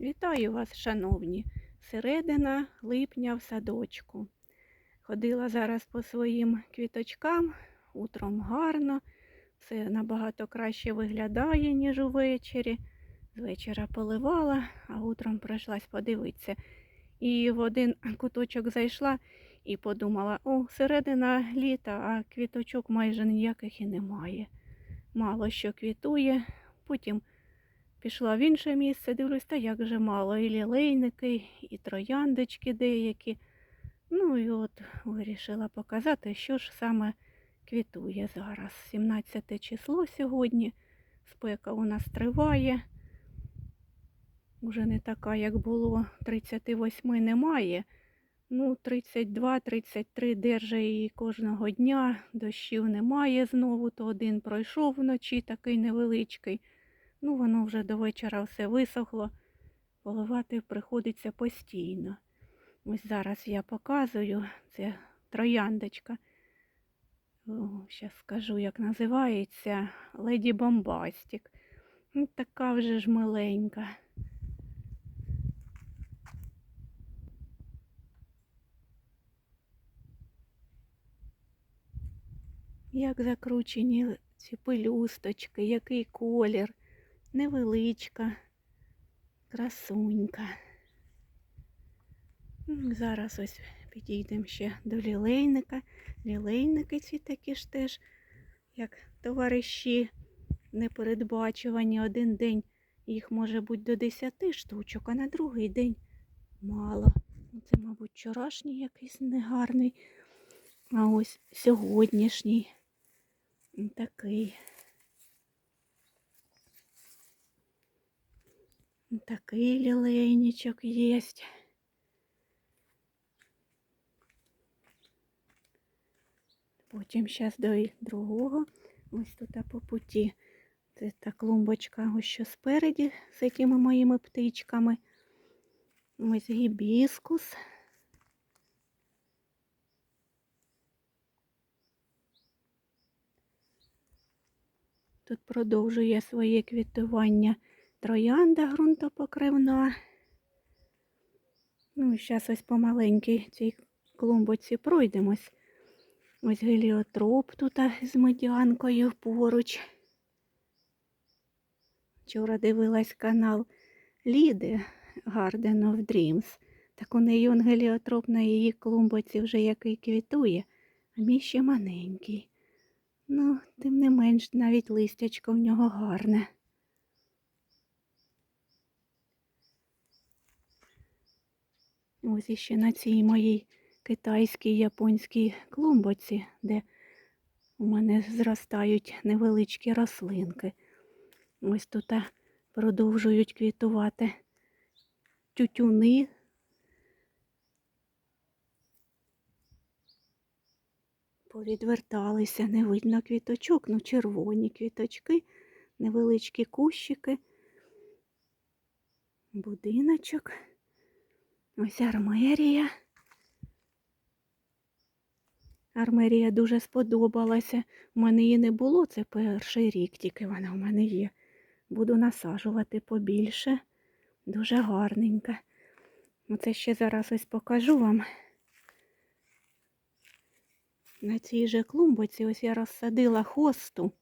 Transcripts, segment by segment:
Вітаю вас, шановні. Середина липня в садочку. Ходила зараз по своїм квіточкам, утром гарно, все набагато краще виглядає, ніж увечері. З вечора поливала, а утром пройшлась подивитися. І в один куточок зайшла і подумала, о, середина літа, а квіточок майже ніяких і немає. Мало що квітує, потім Пішла в інше місце, дивлюсь, та як же мало. І лілейники, і трояндочки деякі. Ну і от вирішила показати, що ж саме квітує зараз. 17 число сьогодні. Спека у нас триває. Уже не така, як було. 38 немає. Ну, 32-33 держа і кожного дня. Дощів немає знову, то один пройшов вночі, такий невеличкий. Ну, воно вже до вечора все висохло. Поливати приходиться постійно. Ось зараз я показую, це трояндочка. Зараз скажу, як називається. Леді Бомбастик. Ну, така вже ж миленька. Як закручені ці пелюсточки, який колір невеличка, красунька. Зараз ось підійдемо ще до лілейника. Лілейники ці такі ж теж, як товариші непередбачувані. Один день їх може бути до 10 штучок, а на другий день мало. Ну, Це, мабуть, вчорашній якийсь негарний. А ось сьогоднішній такий. Такий лілейничок єсть. Потім зараз до другого. Ось тут по путі. Це та клумбочка ось що спереді з цими моїми птичками. Ось гібіскус. Тут продовжує своє квітування троянда ґрунтопокривна. Ну, зараз ось помаленькій цій клумбоці пройдемось. Ось геліотроп тут з медянкою поруч. Вчора дивилась канал Ліди Garden of Dreams. Так у неї он геліотроп на її клумбоці вже який квітує, а мій ще маленький. Ну, тим не менш, навіть листячко в нього гарне. Ось іще на цій моїй китайській японській клумбоці, де у мене зростають невеличкі рослинки. Ось тут продовжують квітувати тютюни. Повідверталися, не видно квіточок, ну червоні квіточки, невеличкі кущики, будиночок. Ось армерія. Армерія дуже сподобалася. У мене її не було, це перший рік, тільки вона у мене є. Буду насаджувати побільше. Дуже гарненька. Оце ще зараз ось покажу вам. На цій же клумбоці ось я розсадила хосту.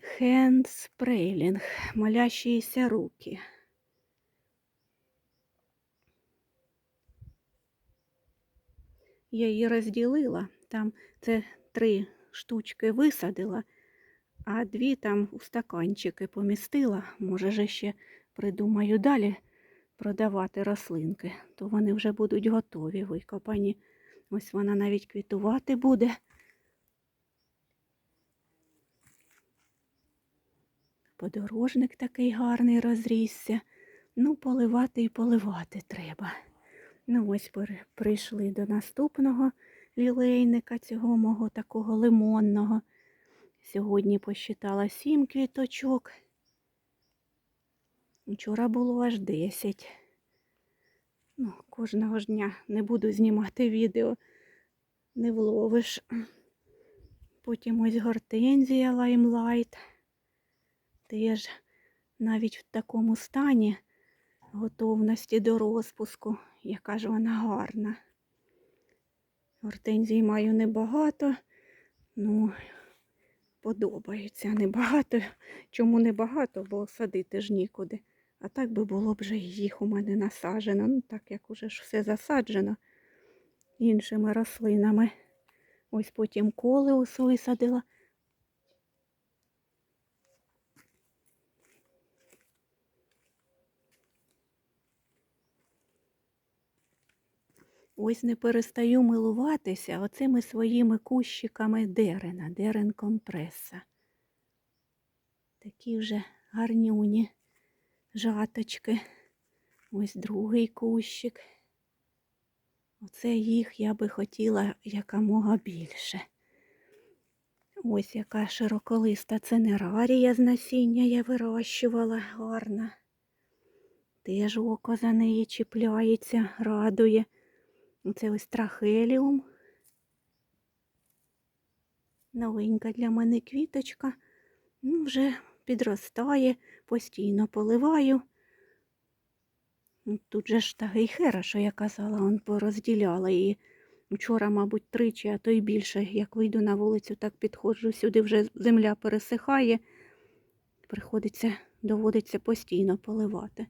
Хендспрейлінг, молящіся руки. Я її розділила. Там це три штучки висадила, а дві там у стаканчики помістила. Може, же ще придумаю далі продавати рослинки, то вони вже будуть готові, викопані. Ось вона навіть квітувати буде. Подорожник такий гарний розрісся. Ну, поливати і поливати треба. Ну, ось прийшли до наступного лілейника, цього мого такого лимонного. Сьогодні посчитала сім квіточок. Вчора було аж 10. Ну, кожного ж дня не буду знімати відео, не вловиш. Потім ось гортензія лаймлайт. Теж навіть в такому стані готовності до розпуску. Яка ж вона гарна. Гортензій маю небагато, ну, подобаються небагато. Чому небагато, бо садити ж нікуди. А так би було б вже їх у мене насаджено. Ну, так як уже ж все засаджено іншими рослинами. Ось потім колеус висадила. Ось не перестаю милуватися оцими своїми кущиками дерена, дерен компреса. Такі вже гарнюні жаточки. Ось другий кущик. Оце їх я би хотіла якомога більше. Ось яка широколиста цинерарія з насіння я вирощувала гарна. Теж око за неї чіпляється, радує. Оце ось трахеліум. Новенька для мене квіточка. Ну, вже підростає, постійно поливаю. Ну, Тут же ж та гейхера, що я казала, он порозділяла її. Вчора, мабуть, тричі, а то й більше. Як вийду на вулицю, так підходжу сюди, вже земля пересихає. Приходиться, доводиться постійно поливати.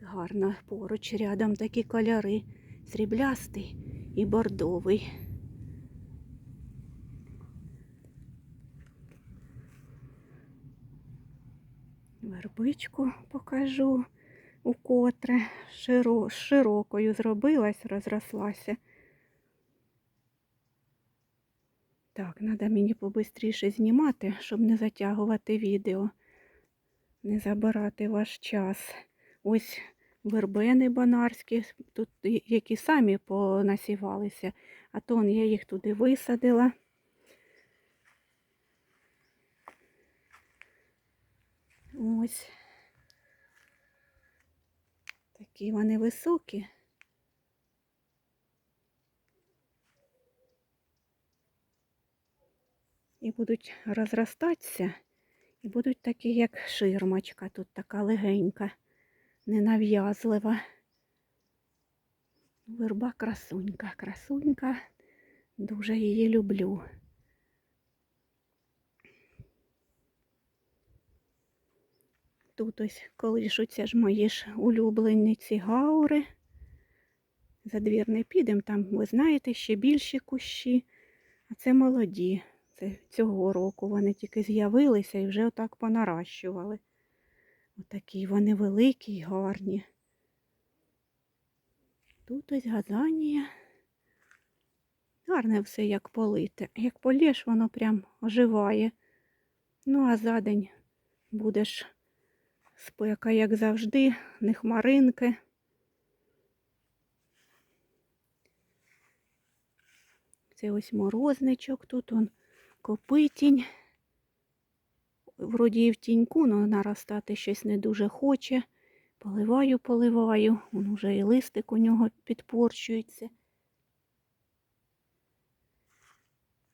Гарно поруч рядом такі кольори. Сріблястий і бордовий. Вербичку покажу укотре. Широ, широкою зробилась, розрослася. Так, треба мені побистріше знімати, щоб не затягувати відео, не забирати ваш час. Ось вербени бонарські, тут які самі понасівалися, а то я їх туди висадила. Ось. Такі вони високі. І будуть розростатися, і будуть такі, як ширмочка, тут така легенька, ненав'язлива. Верба красунька, красунька, дуже її люблю. Тут ось колишуться ж мої ж улюблені ці гаури. За двір не підемо, там, ви знаєте, ще більші кущі, а це молоді. Це цього року вони тільки з'явилися і вже отак понаращували. Отакі вони великі й гарні. Тут ось газанія. Гарне все як полите. Як полєш, воно прям оживає. Ну, а за день будеш спека, як завжди, не хмаринки. Це ось морозничок, тут он копитінь. Вроді і в тіньку, але наростати щось не дуже хоче. Поливаю, поливаю, он уже і листик у нього підпорчується.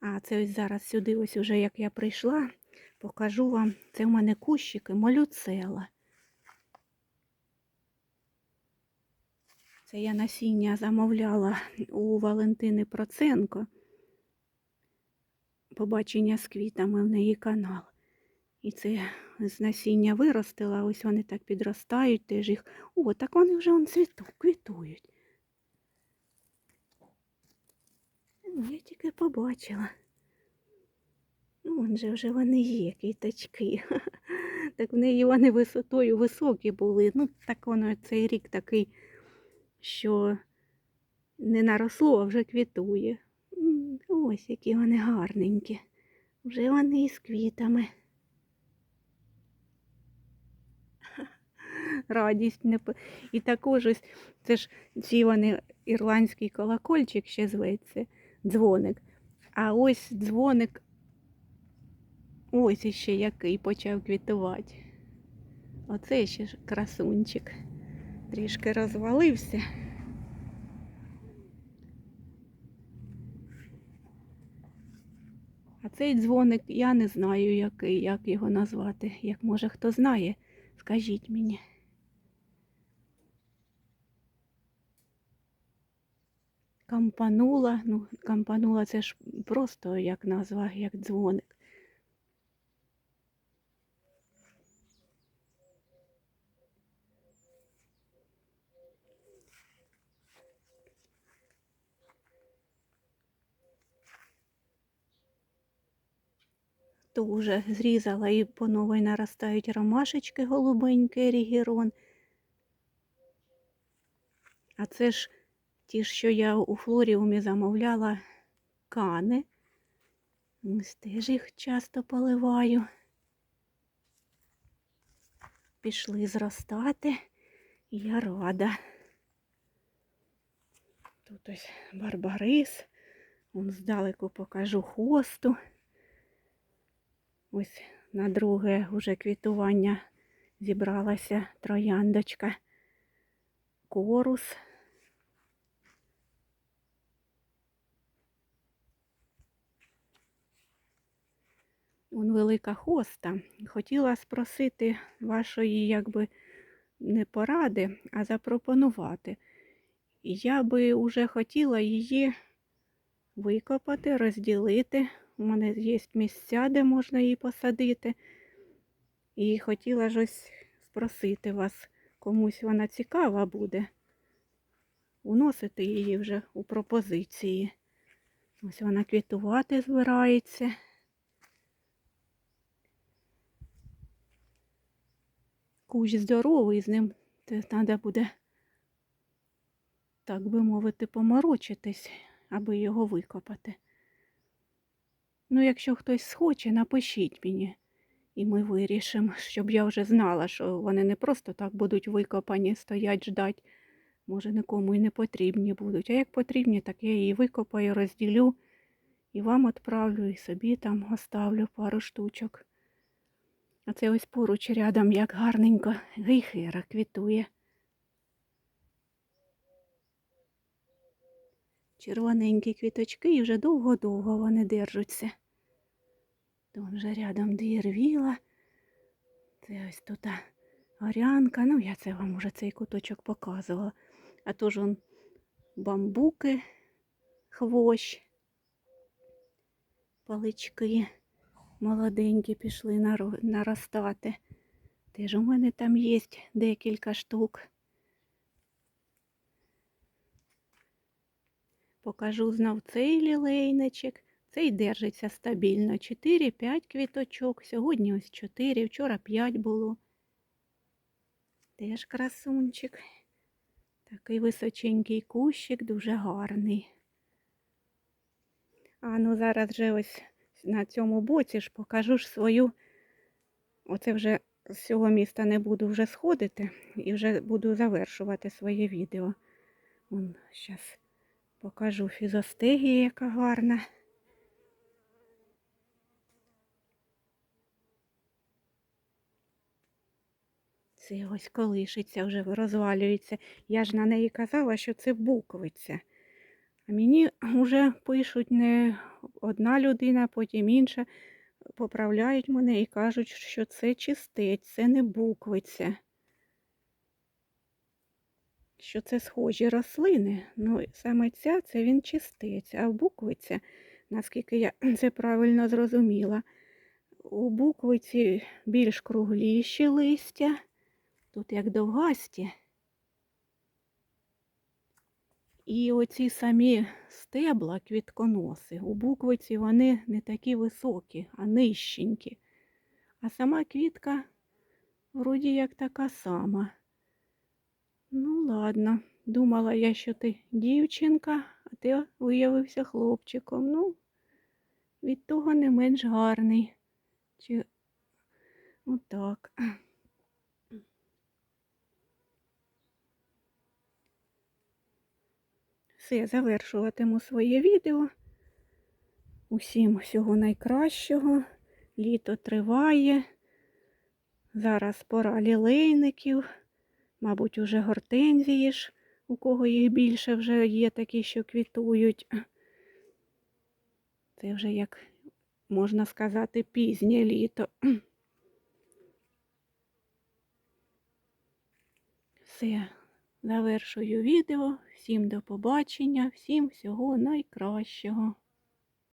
А це ось зараз сюди, ось уже як я прийшла, покажу вам. Це в мене кущики молюцела. Це я насіння замовляла у Валентини Проценко. Побачення з квітами в неї канал. І це з насіння виростила, ось вони так підростають, теж їх. О, так вони вже он цвіту, квітують. Я тільки побачила. Ну, вон же вже вони є, квіточки. Так в неї вони висотою високі були. Ну, так воно цей рік такий, що не наросло, а вже квітує. Ось які вони гарненькі. Вже вони із квітами. Радість не І також ось це ж ці ірландський колокольчик ще зветься, дзвоник. А ось дзвоник, ось іще який почав квітувати. Оце ще ж красунчик. Трішки розвалився. А цей дзвоник я не знаю, який, як його назвати. Як може хто знає, Скажіть мені. Кампанула, ну, кампанула це ж просто як назва, як дзвоник. То вже зрізала і по новій наростають ромашечки голубенькі, рігірон. А це ж ті, що я у флоріумі замовляла кани. Ось теж їх часто поливаю. Пішли зростати, я рада. Тут ось барбарис, Вон здалеку покажу хосту. Ось на друге уже квітування зібралася трояндочка. Корус. Он велика хоста. Хотіла спросити вашої, якби, не поради, а запропонувати. Я би уже хотіла її викопати, розділити. У мене є місця, де можна її посадити. І хотіла ж ось спросити вас, комусь вона цікава буде. Уносити її вже у пропозиції. Ось вона квітувати збирається. Кущ здоровий, з ним треба буде, так би мовити, поморочитись, аби його викопати. Ну, якщо хтось схоче, напишіть мені, і ми вирішимо, щоб я вже знала, що вони не просто так будуть викопані, стоять, ждать. Може, нікому і не потрібні будуть. А як потрібні, так я її викопаю, розділю і вам відправлю, і собі там оставлю пару штучок. А це ось поруч рядом, як гарненько гейхера квітує. Червоненькі квіточки і вже довго-довго вони держаться. Тут вже рядом двірвіла. Це ось тут горянка. Ну, я це вам уже цей куточок показувала. А то ж он бамбуки, хвощ, палички молоденькі пішли наро- наростати. Теж у мене там є декілька штук. Покажу знов цей лілейничок. Цей держиться стабільно. 4-5 квіточок. Сьогодні ось 4, вчора 5 було. Теж красунчик. Такий височенький кущик, дуже гарний. А ну зараз же ось на цьому боці ж покажу ж свою. Оце вже з цього міста не буду вже сходити і вже буду завершувати своє відео. Вон, зараз покажу фізостегія, яка гарна. Це ось колишиться, вже розвалюється. Я ж на неї казала, що це буквиця. Мені вже пишуть не одна людина, потім інша. Поправляють мене і кажуть, що це чистець, це не буквиця. Що це схожі рослини. Ну, саме ця це він чистець, а буквиця, наскільки я це правильно зрозуміла, у буквиці більш кругліші листя, тут як довгасті. І оці самі стебла, квітконоси, у буквиці вони не такі високі, а нижченькі. А сама квітка вроді як така сама. Ну, ладно, думала я, що ти дівчинка, а ти виявився хлопчиком. Ну, від того не менш гарний. Чи отак. Все, завершуватиму своє відео. Усім всього найкращого. Літо триває. Зараз пора лілейників. Мабуть, уже гортензії ж, у кого їх більше вже є такі, що квітують. Це вже, як можна сказати, пізнє літо. все. Завершую відео. Всім до побачення, всім всього найкращого.